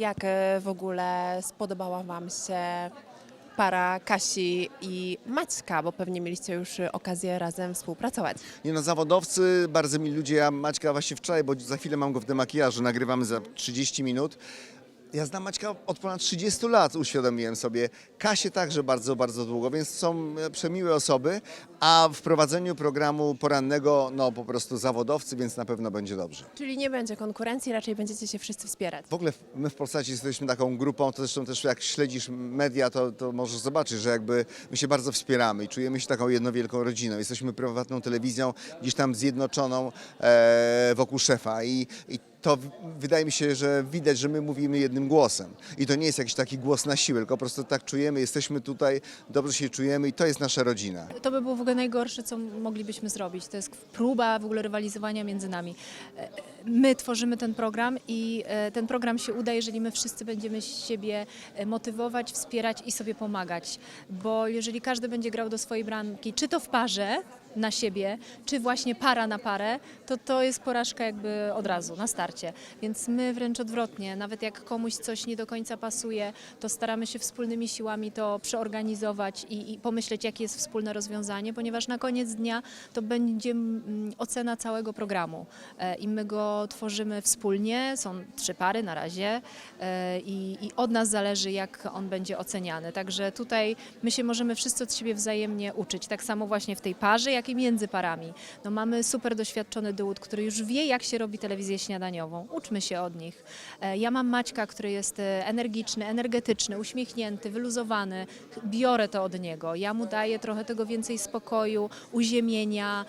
Jak e, w ogóle spodobała Wam się para Kasi i Maćka, bo pewnie mieliście już e, okazję razem współpracować. Nie no, zawodowcy, bardzo mi ludzie, ja Maćka właśnie wczoraj, bo za chwilę mam go w demakijażu, nagrywamy za 30 minut. Ja znam Maćka od ponad 30 lat, uświadomiłem sobie. Kasię także bardzo, bardzo długo, więc są e, przemiłe osoby, a w prowadzeniu programu porannego, no po prostu zawodowcy, więc na pewno będzie dobrze. Czyli nie będzie konkurencji, raczej będziecie się wszyscy wspierać. W ogóle my w Polsacie jesteśmy taką grupą, to zresztą też jak śledzisz media, to, to możesz zobaczyć, że jakby my się bardzo wspieramy i czujemy się taką jedną wielką rodziną. Jesteśmy prywatną telewizją, gdzieś tam zjednoczoną e, wokół szefa i, i to wydaje mi się, że widać, że my mówimy jednym głosem. I to nie jest jakiś taki głos na siłę, tylko po prostu tak czujemy, jesteśmy tutaj, dobrze się czujemy i to jest nasza rodzina. To by było w ogóle najgorsze, co moglibyśmy zrobić. To jest próba w ogóle rywalizowania między nami. My tworzymy ten program i e, ten program się uda, jeżeli my wszyscy będziemy siebie e, motywować, wspierać i sobie pomagać. Bo jeżeli każdy będzie grał do swojej bramki, czy to w parze na siebie, czy właśnie para na parę, to to jest porażka jakby od razu, na starcie. Więc my wręcz odwrotnie, nawet jak komuś coś nie do końca pasuje, to staramy się wspólnymi siłami to przeorganizować i, i pomyśleć, jakie jest wspólne rozwiązanie, ponieważ na koniec dnia to będzie mm, ocena całego programu E, i my go tworzymy wspólnie, są trzy pary na razie e, i, i od nas zależy, jak on będzie oceniany. Także tutaj my się możemy wszyscy od siebie wzajemnie uczyć, tak samo właśnie w tej parze, jak i między parami. No mamy super doświadczony duet, który już wie, jak się robi telewizję śniadaniową. Uczmy się od nich. E, Ja mam Maćka, który jest e, energiczny, energetyczny, uśmiechnięty, wyluzowany. Biorę to od niego. Ja mu daję trochę tego więcej spokoju, uziemienia,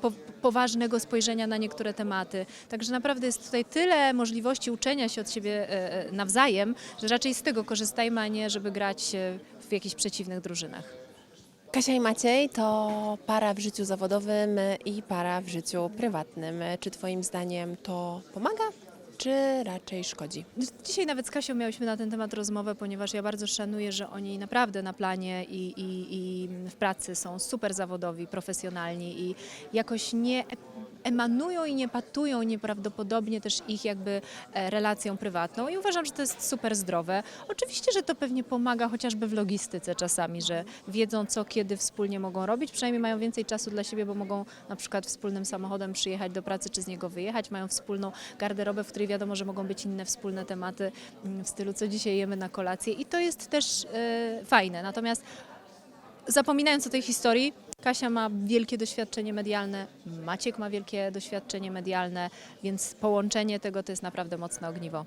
po, poważnego spojrzenia na niektóre tematy. Także naprawdę jest tutaj tyle możliwości uczenia się od siebie e, e, nawzajem, że raczej z tego korzystajmy, a nie żeby grać w jakichś przeciwnych drużynach. Kasia i Maciej to para w życiu zawodowym i para w życiu prywatnym. Czy Twoim zdaniem to pomaga, czy raczej szkodzi? Dzisiaj nawet z Kasią miałyśmy na ten temat rozmowę, ponieważ ja bardzo szanuję, że oni naprawdę na planie i, i, i w pracy są super zawodowi, profesjonalni i jakoś nie emanują i nie patują nieprawdopodobnie też ich jakby e, relacją prywatną i uważam, że to jest super zdrowe. Oczywiście, że to pewnie pomaga chociażby w logistyce czasami, że wiedzą co, kiedy wspólnie mogą robić, przynajmniej mają więcej czasu dla siebie, bo mogą na przykład wspólnym samochodem przyjechać do pracy czy z niego wyjechać, mają wspólną garderobę, w której wiadomo, że mogą być inne wspólne tematy mm, w stylu co dzisiaj jemy na kolację i to jest też e, fajne. Natomiast zapominając o tej historii, Kasia ma wielkie doświadczenie medialne, Maciek ma wielkie doświadczenie medialne, więc połączenie tego to jest naprawdę mocne ogniwo.